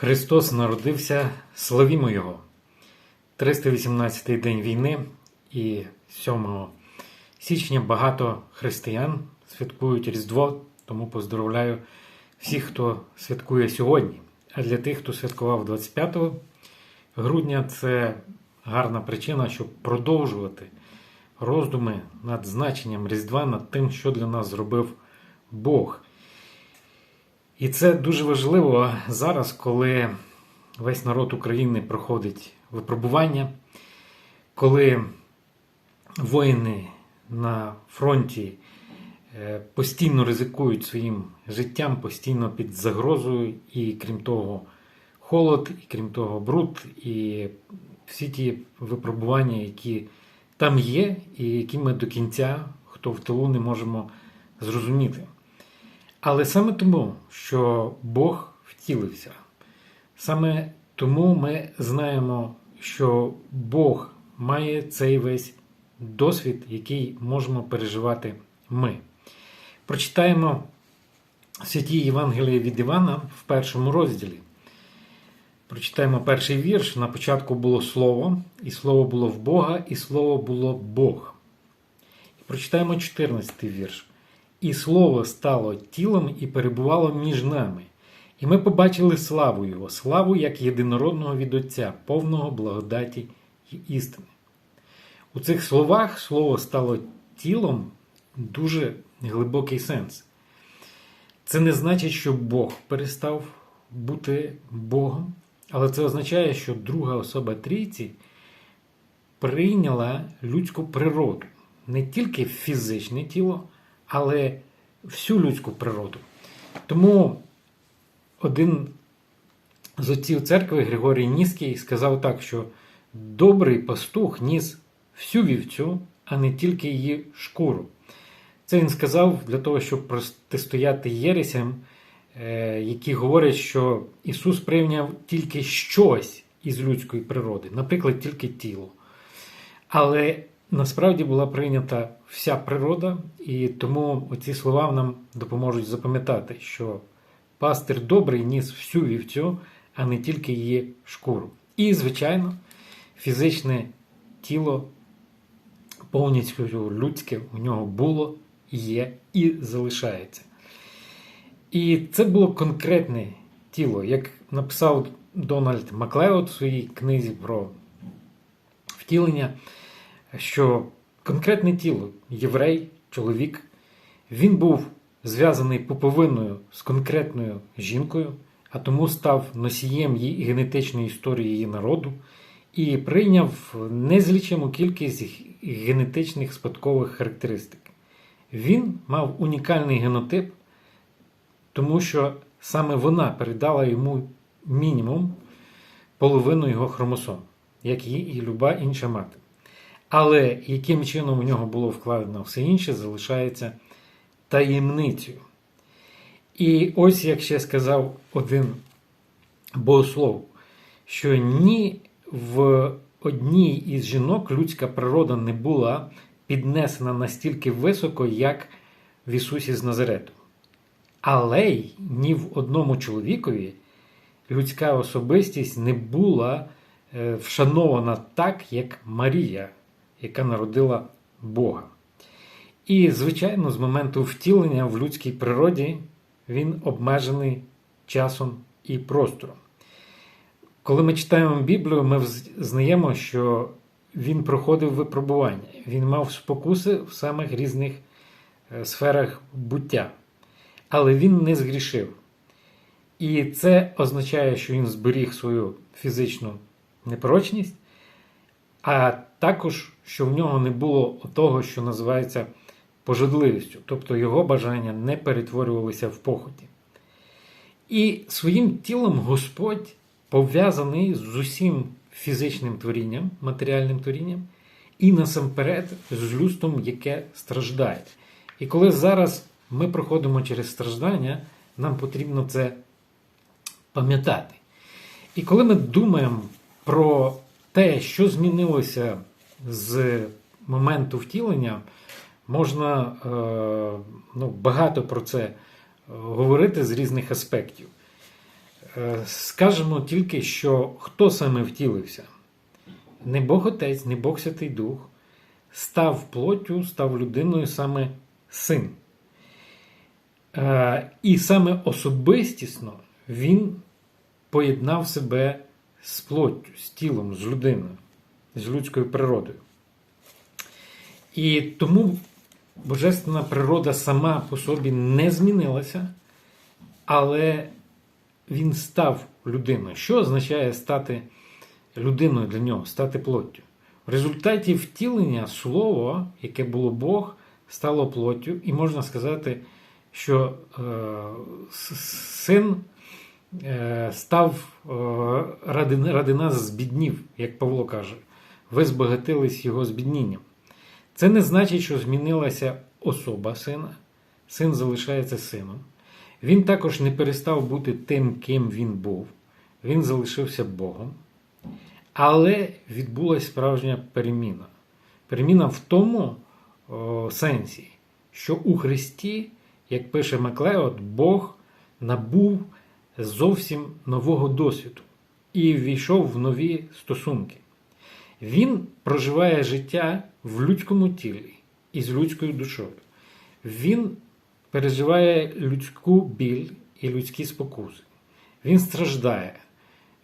Христос народився, славімо Його. 318-й день війни і 7 січня багато християн святкують Різдво, тому поздоровляю всіх, хто святкує сьогодні. А для тих, хто святкував 25 грудня, це гарна причина, щоб продовжувати роздуми над значенням Різдва, над тим, що для нас зробив Бог. І це дуже важливо зараз, коли весь народ України проходить випробування, коли воїни на фронті е, постійно ризикують своїм життям, постійно під загрозою, і крім того, холод, і крім того, бруд, і всі ті випробування, які там є, і які ми до кінця, хто в тилу, не можемо зрозуміти. Але саме тому, що Бог втілився, саме тому ми знаємо, що Бог має цей весь досвід, який можемо переживати ми. Прочитаємо святі Євангелії від Івана в першому розділі. Прочитаємо перший вірш. На початку було Слово, і Слово було в Бога, і Слово було Бог. І прочитаємо 14 вірш. І слово стало тілом і перебувало між нами. І ми побачили славу Його, славу як єдинородного від Отця, повного благодаті і істини. У цих словах слово стало тілом дуже глибокий сенс. Це не значить, що Бог перестав бути Богом, але це означає, що друга особа трійці прийняла людську природу, не тільки фізичне тіло але всю людську природу. Тому один з отців церкви Григорій Ніський сказав так, що добрий пастух ніс всю вівцю, а не тільки її шкуру. Це він сказав для того, щоб протистояти єресям, е, які говорять, що Ісус прийняв тільки щось із людської природи, наприклад, тільки тіло. Але насправді була прийнята вся природа, і тому оці слова нам допоможуть запам'ятати, що пастир добрий ніс всю вівцю, а не тільки її шкуру. І, звичайно, фізичне тіло повністю людське у нього було, є і залишається. І це було конкретне тіло, як написав Дональд Маклеод в своїй книзі про втілення що конкретне тіло, єврей, чоловік, він був зв'язаний пуповиною з конкретною жінкою, а тому став носієм її генетичної історії її народу і прийняв незлічиму кількість генетичних спадкових характеристик. Він мав унікальний генотип, тому що саме вона передала йому мінімум половину його хромосом, як і люба інша мати. Але яким чином у нього було вкладено все інше, залишається таємницею. І ось як ще сказав один богослов, що ні в одній із жінок людська природа не була піднесена настільки високо, як в Ісусі з Назарету. Але й ні в одному чоловікові людська особистість не була е, вшанована так, як Марія яка народила Бога. І, звичайно, з моменту втілення в людській природі він обмежений часом і простором. Коли ми читаємо Біблію, ми знаємо, що він проходив випробування, він мав спокуси в самих різних е, сферах буття, але він не згрішив. І це означає, що він зберіг свою фізичну непорочність, а також, що в нього не було того, що називається пожадливістю, тобто його бажання не перетворювалися в похоті. І своїм тілом Господь пов'язаний з усім фізичним творінням, матеріальним творінням, і насамперед з людством, яке страждає. І коли зараз ми проходимо через страждання, нам потрібно це пам'ятати. І коли ми думаємо про те, що змінилося з моменту втілення, можна е, ну, багато про це говорити з різних аспектів. Е, Скажемо тільки, що хто саме втілився? Не Бог Отець, не Бог Святий Дух, став плоттю, став людиною саме син. Е, І саме особистісно він поєднав себе з плоттю, з тілом, з людиною, з людською природою. І тому божественна природа сама по собі не змінилася, але він став людиною. Що означає стати людиною для нього, стати плоттю? В результаті втілення слово, яке було Бог, стало плоттю, і можна сказати, що е, син став е, ради, ради нас збіднів, як Павло каже. Ви збагатились його збіднінням. Це не значить, що змінилася особа сина. Син залишається сином. Він також не перестав бути тим, ким він був. Він залишився Богом. Але відбулася справжня переміна. Переміна в тому о, сенсі, що у Христі, як пише Маклеод, Бог набув зовсім нового досвіду і ввійшов в нові стосунки. Він проживає життя в людському тілі і з людською душою. Він переживає людську біль і людські спокуси. Він страждає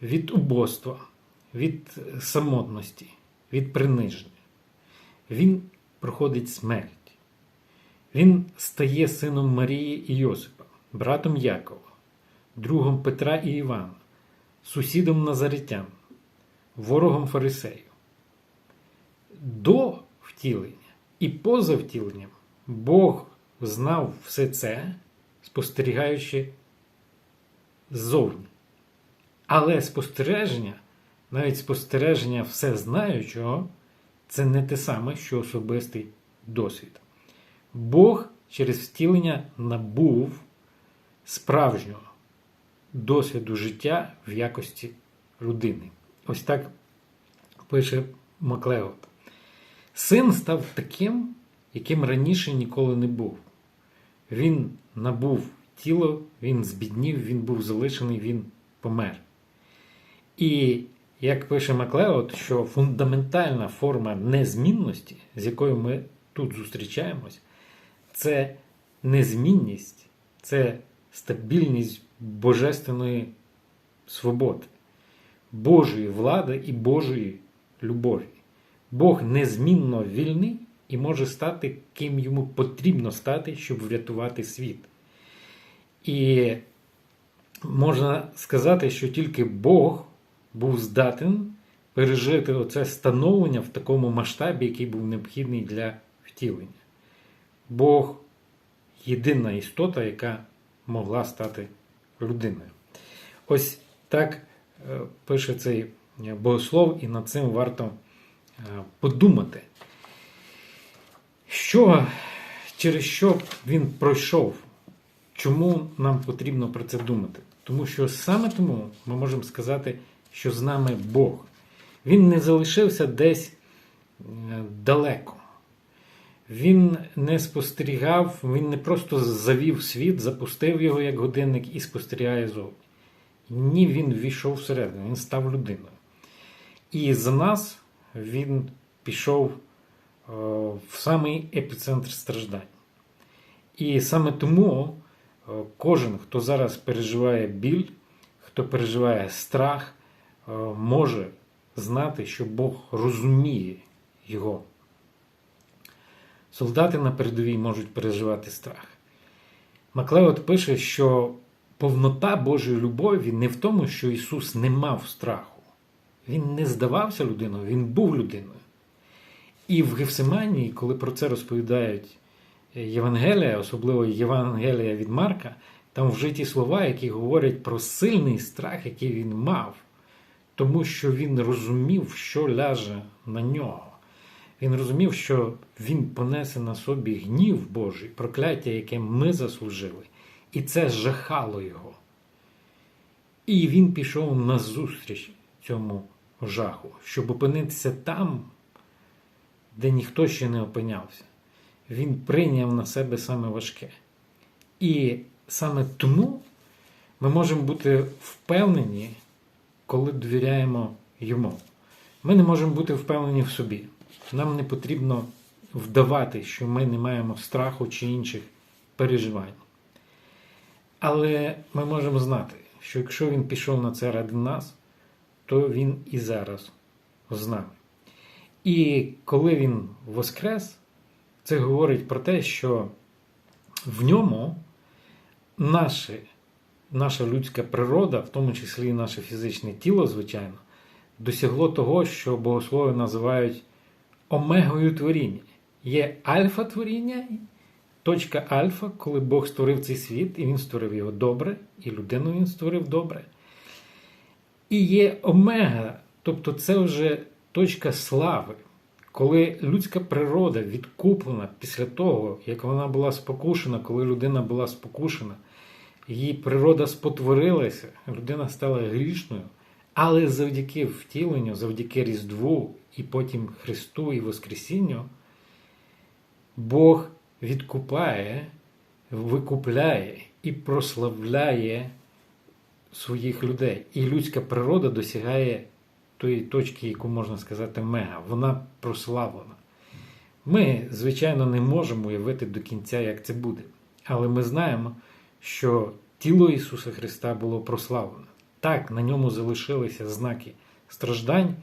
від убоства, від самотності, від приниження. Він проходить смерть. Він стає сином Марії і Йосипа, братом Якова, другом Петра і Івана, сусідом Назаритян, ворогом фарисеїв. До втілення і поза втіленням Бог знав все це, спостерігаючи ззовні. Але спостереження, навіть спостереження всезнаючого, це не те саме, що особистий досвід. Бог через втілення набув справжнього досвіду життя в якості людини. Ось так пише Маклеод. Син став таким, яким раніше ніколи не був. Він набув тіло, він збіднів, він був залишений, він помер. І як пише Маклеод, що фундаментальна форма незмінності, з якою ми тут зустрічаємось, це незмінність, це стабільність божественної свободи, Божої влади і Божої любові. Бог незмінно вільний і може стати, ким йому потрібно стати, щоб врятувати світ. І можна сказати, що тільки Бог був здатен пережити оце становлення в такому масштабі, який був необхідний для втілення. Бог єдина істота, яка могла стати людиною. Ось так е, пише цей богослов, і над цим варто е, подумати, що, через що він пройшов, чому нам потрібно про це думати. Тому що саме тому ми можемо сказати, що з нами Бог. Він не залишився десь е, далеко. Він не спостерігав, він не просто завів світ, запустив його як годинник і спостерігає зовні. Ні, він ввійшов всередину, він став людиною. І за нас він пішов е, в самий епіцентр страждань. І саме тому е, кожен, хто зараз переживає біль, хто переживає страх, е, може знати, що Бог розуміє його. Солдати на передовій можуть переживати страх. Маклеод пише, що повнота Божої любові не в тому, що Ісус не мав страху. Він не здавався людиною, Він був людиною. І в Гефсиманії, коли про це розповідають Євангелія, особливо Євангелія від Марка, там вжиті слова, які говорять про сильний страх, який він мав, тому що він розумів, що ляже на нього. Він розумів, що він понесе на собі гнів Божий, прокляття, яке ми заслужили, і це жахало його. І він пішов на зустріч цьому жаху, щоб опинитися там, де ніхто ще не опинявся. Він прийняв на себе саме важке. І саме тому ми можемо бути впевнені, коли довіряємо йому. Ми не можемо бути впевнені в собі. Нам не потрібно вдавати, що ми не маємо страху чи інших переживань. Але ми можемо знати, що якщо він пішов на це ради нас, то він і зараз з нами. І коли він воскрес, це говорить про те, що в ньому наше, наша людська природа, в тому числі і наше фізичне тіло, звичайно, досягло того, що богослови називають омегою творіння. Є альфа творіння, точка альфа, коли Бог створив цей світ, і він створив його добре, і людину він створив добре. І є омега, тобто це вже точка слави, коли людська природа відкуплена після того, як вона була спокушена, коли людина була спокушена, її природа спотворилася, людина стала грішною, але завдяки втіленню, завдяки Різдву і потім Христу і Воскресінню, Бог відкупає, викупляє і прославляє своїх людей. І людська природа досягає тої точки, яку можна сказати, мега. Вона прославлена. Ми, звичайно, не можемо уявити до кінця, як це буде. Але ми знаємо, що тіло Ісуса Христа було прославлене. Так, на ньому залишилися знаки страждань.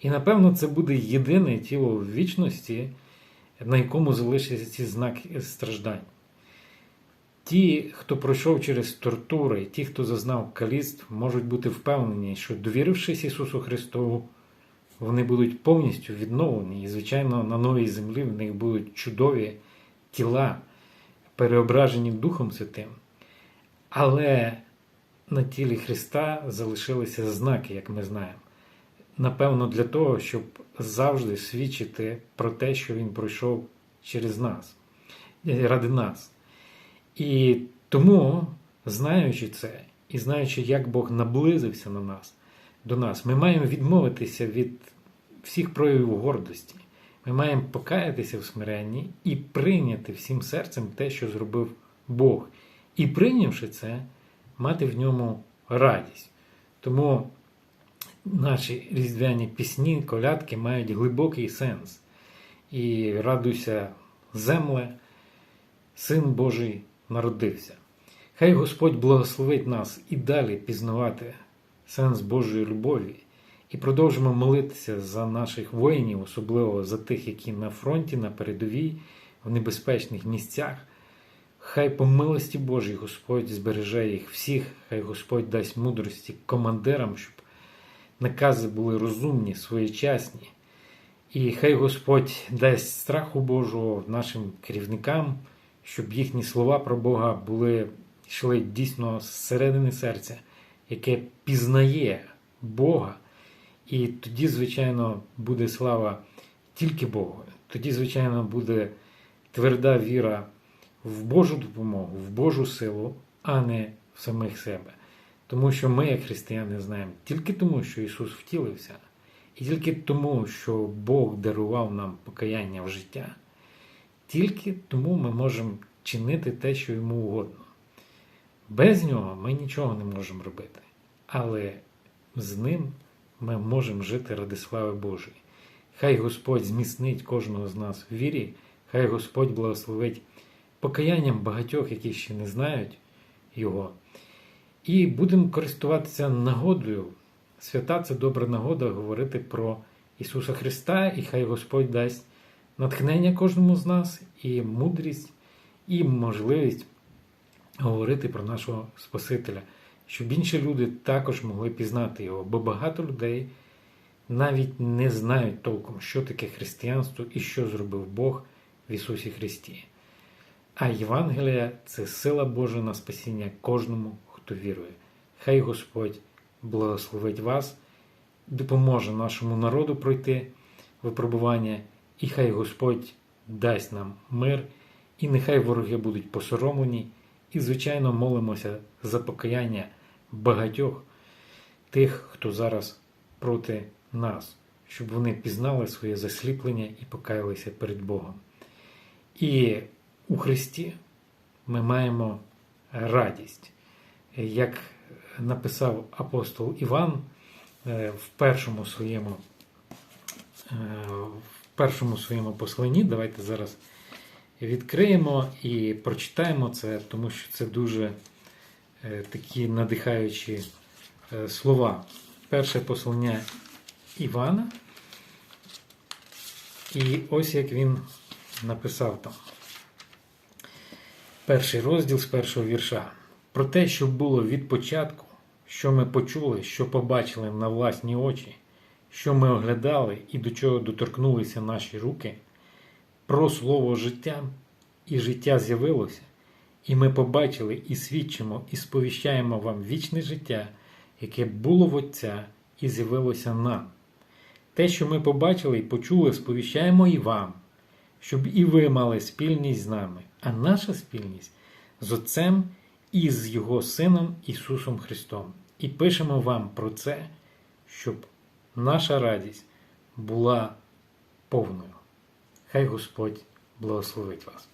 І, напевно, це буде єдине тіло в вічності, на якому залишаться ці знаки страждань. Ті, хто пройшов через тортури, ті, хто зазнав каліцтв, можуть бути впевнені, що довірившись Ісусу Христу, вони будуть повністю відновлені. І, звичайно, на новій землі в них будуть чудові тіла, переображені Духом Святим. Але на тілі Христа залишилися знаки, як ми знаємо. Напевно, для того, щоб завжди свідчити про те, що Він пройшов через нас, ради нас. І тому, знаючи це, і знаючи, як Бог наблизився на нас, до нас, ми маємо відмовитися від всіх проявів гордості. Ми маємо покаятися в смиренні і прийняти всім серцем те, що зробив Бог. І прийнявши це, мати в ньому радість. Тому наші різдвяні пісні, колядки мають глибокий сенс. І радуйся, земле, Син Божий народився. Хай Господь благословить нас і далі пізнавати сенс Божої любові, і продовжимо молитися за наших воїнів, особливо за тих, які на фронті, на передовій, в небезпечних місцях. Хай по милості Божій Господь збереже їх всіх, хай Господь дасть мудрості командирам, щоб накази були розумні, своєчасні. І хай Господь дасть страху Божого нашим керівникам щоб їхні слова про Бога були йшли дійсно з середини серця, яке пізнає Бога. І тоді, звичайно, буде слава тільки Богу. Тоді, звичайно, буде тверда віра в Божу допомогу, в Божу силу, а не в самих себе. Тому що ми, як християни, знаємо тільки тому, що Ісус втілився, і тільки тому, що Бог дарував нам покаяння в життя. Тільки тому ми можемо чинити те, що йому угодно. Без нього ми нічого не можемо робити. Але з ним ми можемо жити ради слави Божої. Хай Господь зміцнить кожного з нас в вірі, хай Господь благословить покаянням багатьох, які ще не знають Його. І будемо користуватися нагодою. Свята це добра нагода говорити про Ісуса Христа, і хай Господь дасть натхнення кожному з нас і мудрість, і можливість говорити про нашого Спасителя, щоб інші люди також могли пізнати його, бо багато людей навіть не знають толком, що таке християнство і що зробив Бог в Ісусі Христі. А Євангелія це сила Божа на спасіння кожному, хто вірує. Хай Господь благословить вас, допоможе нашому народу пройти випробування. І хай Господь дасть нам мир, і нехай вороги будуть посоромлені, і, звичайно, молимося за покаяння багатьох тих, хто зараз проти нас, щоб вони пізнали своє засліплення і покаялися перед Богом. І у Христі ми маємо радість, як написав апостол Іван е, в першому своєму, е, в першому своєму посланні. Давайте зараз відкриємо і прочитаємо це, тому що це дуже е, такі надихаючі слова. Перше послання Івана. І ось як він написав там. Перший розділ з першого вірша. Про те, що було від початку, що ми почули, що побачили на власні очі, що ми оглядали і до чого доторкнулися наші руки, про слово життя, і життя з'явилося, і ми побачили і свідчимо, і сповіщаємо вам вічне життя, яке було в Отця і з'явилося нам. Те, що ми побачили і почули, сповіщаємо і вам, щоб і ви мали спільність з нами, а наша спільність з Отцем і з Його Сином Ісусом Христом. І пишемо вам про це, щоб наша радість була повною. Хай Господь благословить вас.